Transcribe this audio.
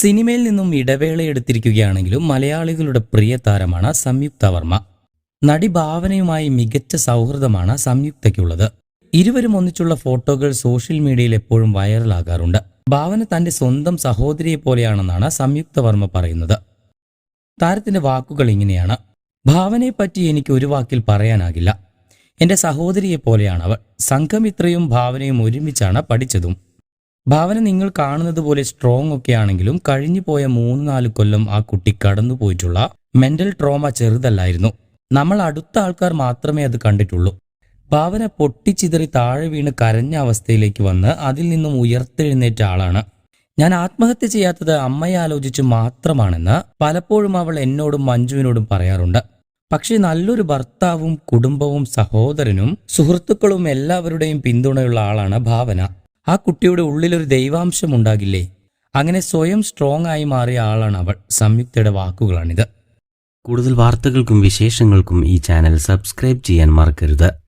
സിനിമയിൽ നിന്നും ഇടവേളയെടുത്തിരിക്കുകയാണെങ്കിലും മലയാളികളുടെ പ്രിയ താരമാണ് സംയുക്ത വർമ്മ. നടി ഭാവനയുമായി മികച്ച സൗഹൃദമാണ് സംയുക്തയ്ക്കുള്ളത്. ഇരുവരും ഒന്നിച്ചുള്ള ഫോട്ടോകൾ സോഷ്യൽ മീഡിയയിൽ എപ്പോഴും വൈറലാകാറുണ്ട്. ഭാവന തന്റെ സ്വന്തം സഹോദരിയെ പോലെയാണെന്നാണ് സംയുക്ത വർമ്മ പറയുന്നത്. താരത്തിന്റെ വാക്കുകൾ ഇങ്ങനെയാണ്. ഭാവനയെപ്പറ്റി എനിക്ക് ഒരു വാക്കിൽ പറയാനാകില്ല. എന്റെ സഹോദരിയെ പോലെയാണ് അവൾ. സംഘമിത്രയും ഭാവനയും ഒരുമിച്ചാണ് പഠിച്ചതും. ഭാവന നിങ്ങൾ കാണുന്നത് പോലെ സ്ട്രോങ് ഒക്കെ ആണെങ്കിലും കഴിഞ്ഞു പോയ മൂന്ന് നാല് കൊല്ലം ആ കുട്ടി കടന്നുപോയിട്ടുള്ള മെന്റൽ ട്രോമ ചെറുതല്ലായിരുന്നു. നമ്മൾ അടുത്ത ആൾക്കാർ മാത്രമേ അത് കണ്ടിട്ടുള്ളൂ. ഭാവന പൊട്ടിച്ചിതറി താഴെ വീണ് കരഞ്ഞ അവസ്ഥയിലേക്ക് വന്ന് അതിൽ നിന്നും ഉയർത്തെഴുന്നേറ്റ ആളാണ്. ഞാൻ ആത്മഹത്യ ചെയ്യാത്തത് അമ്മയെ ആലോചിച്ച് മാത്രമാണെന്ന് പലപ്പോഴും അവൾ എന്നോടും മഞ്ജുവിനോടും പറയാറുണ്ട്. പക്ഷേ നല്ലൊരു ഭർത്താവും കുടുംബവും സഹോദരനും സുഹൃത്തുക്കളും എല്ലാവരുടെയും പിന്തുണയുള്ള ആളാണ് ഭാവന. ആ കുട്ടിയുടെ ഉള്ളിലൊരു ദൈവാംശം ഉണ്ടാകില്ലേ അങ്ങനെ സ്വയം സ്ട്രോങ് ആയി മാറിയ ആളാണ് അവൾ. സംയുക്തയുടെ വാക്കുകളാണിത്. കൂടുതൽ വാർത്തകൾക്കും വിശേഷങ്ങൾക്കും ഈ ചാനൽ സബ്സ്ക്രൈബ് ചെയ്യാൻ മറക്കരുത്.